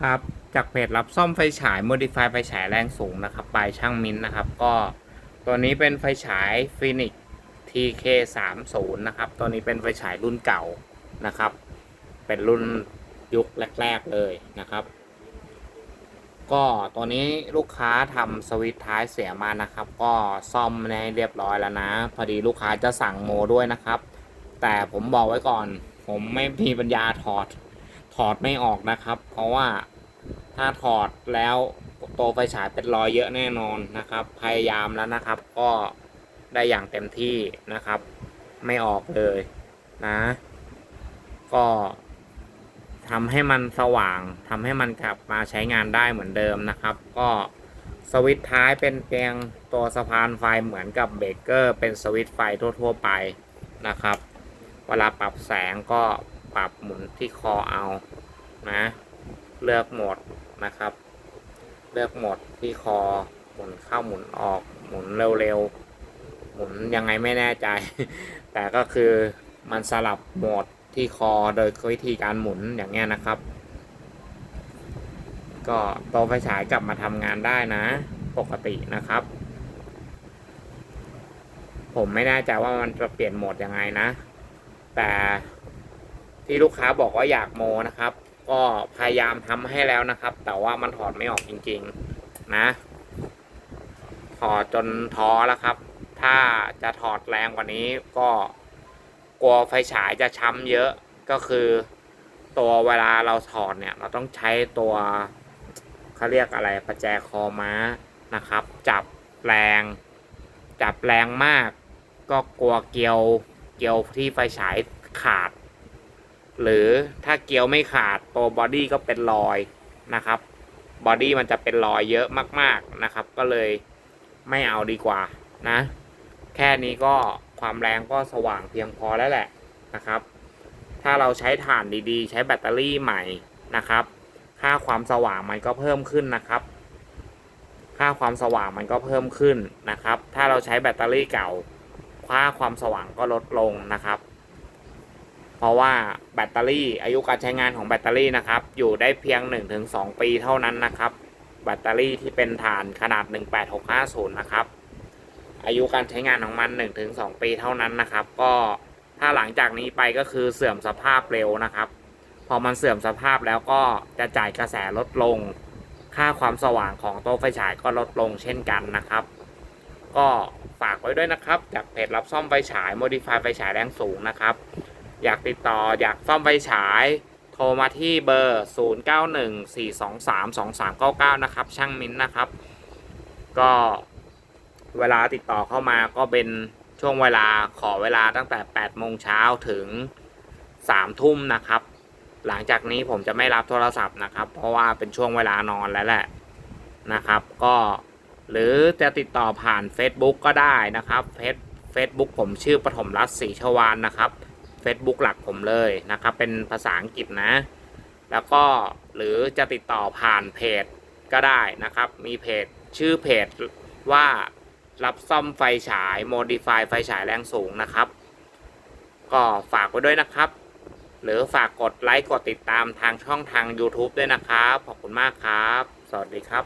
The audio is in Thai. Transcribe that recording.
ครับจากเพจรับซ่อมไฟฉาย Modify ไฟฉายแรงสูงนะครับปลายช่างมินนะครับ ก็ตัวนี้เป็นไฟฉาย Phoenix TK 3 0นะครับตัวนี้เป็นไฟฉายรุ่นเก่านะครับ เป็นรุ่นยุคแรก ๆ เลยนะครับ ก็ตัวนี้ลูกค้าทำสวิตช์ท้ายเสียมานะครับ ก็ซ่อมในเรียบร้อยแล้วนะ พอดีลูกค้าจะสั่งโมด้วยนะครับ แต่ผมบอกไว้ก่อน ผมไม่มีปัญญาถอด อดไม่ออกนะครับ เพราะว่าถ้าถอดแล้วตัวไฟฉายเป็นรอยเยอะแน่นอนนะครับ พยายามแล้วนะครับ ก็ได้อย่างเต็มที่นะครับ ไม่ออกเลยนะ ก็ทำให้มันสว่างทำให้มันกลับมาใช้งานได้เหมือนเดิมนะครับ ก็สวิตท้ายเป็นเพียงตัวสะพานไฟเหมือนกับเบรกเกอร์ เป็นสวิตไฟทั่ว ๆ ไปนะครับ เวลาปรับแสงก็ ปรับหมุนที่คอเอานะเลือกโหมดนะครับ เลือกโหมดที่คอหมุนเข้าหมุนออกหมุนเร็วๆหมุนยังไงไม่แน่ใจ แต่ก็คือมันสลับโหมดที่คอโดยวิธีการหมุนอย่างเงี้ยนะครับ ก็ตัวไฟฉายกลับมาทำงานได้นะ ปกตินะครับ ผมไม่แน่ใจว่ามันจะเปลี่ยนโหมดยังไงนะ แต่ ที่ลูกค้าบอกว่าอยากโมนะครับ ก็พยายามทำให้แล้วนะครับ แต่ว่ามันถอดไม่ออกจริง ๆ นะ ถอดจนท้อแล้วครับ ถ้าจะถอดแรงกว่านี้ก็กลัวไฟฉายจะช้ำเยอะก็คือ ตัวเวลาเราถอดเนี่ย เราต้องใช้ตัวเขาเรียกอะไรประแจคอม้านะครับ จับแรง จับแรงมาก ก็กลัวเกลียวเกลียวที่ไฟฉายขาด หรือถ้าเกลียวไม่ขาดตัวบอดี้ก็เป็นรอยนะครับบอดี้มันจะเป็นรอยเยอะมากๆนะครับ ก็เลยไม่เอาดีกว่านะ แค่นี้ก็ความแรงก็สว่างเพียงพอแล้วแหละนะครับ ถ้าเราใช้ถ่านดีๆ ใช้แบตเตอรี่ใหม่นะครับ ค่าความสว่างมันก็เพิ่มขึ้นนะครับ ค่าความสว่างมันก็เพิ่มขึ้นนะครับ ถ้าเราใช้แบตเตอรี่เก่า ค่าความสว่างก็ลดลงนะครับ เพราะว่าแบตเตอรี่อายุการใช้งานของแบตเตอรี่นะครับ อยู่ได้เพียง 1-2 ปีเท่านั้นนะครับ แบตเตอรี่ที่เป็นถ่านขนาด 18650 นะครับ อายุการใช้งานของมัน 1-2 ปีเท่านั้นนะครับ ก็ถ้าหลังจากนี้ไปก็คือเสื่อมสภาพเร็วนะครับ พอมันเสื่อมสภาพแล้วก็จะจ่ายกระแสลดลง ค่าความสว่างของโต๊ะไฟฉายก็ลดลงเช่นกันนะครับ ก็ฝากไว้ด้วยนะครับ จากเพจรับซ่อมไฟฉาย Modify ไฟฉายแรงสูงนะครับ อยากติดต่ออยากซ่อมไฟฉาย โทรมาที่เบอร์ 0914232399 นะครับ ช่างมิ้นท์นะครับ ก็เวลาติดต่อเข้ามาก็เป็นช่วงเวลาขอเวลาตั้งแต่8โมงเช้าถึง3ทุ่มนะครับ หลังจากนี้ผมจะไม่รับโทรศัพท์นะครับ เพราะว่าเป็นช่วงเวลานอนแล้วแหละนะครับ ก็หรือจะติดต่อผ่าน Facebook ก็ได้นะครับเฟซเฟซบุ๊กผมชื่อปฐมรัตน์ศรีชวานนะครับ Facebook หลักผมเลยนะครับ เป็นภาษาอังกฤษนะ แล้วก็หรือจะติดต่อผ่านเพจก็ได้นะครับ มีเพจชื่อเพจว่ารับซ่อมไฟฉาย Modify ไฟฉายแรงสูงนะครับ ก็ฝากไว้ด้วยนะครับ หรือฝากกดไลค์กดติดตามทางช่องทาง YouTube ด้วยนะครับ ขอบคุณมากครับ สวัสดีครับ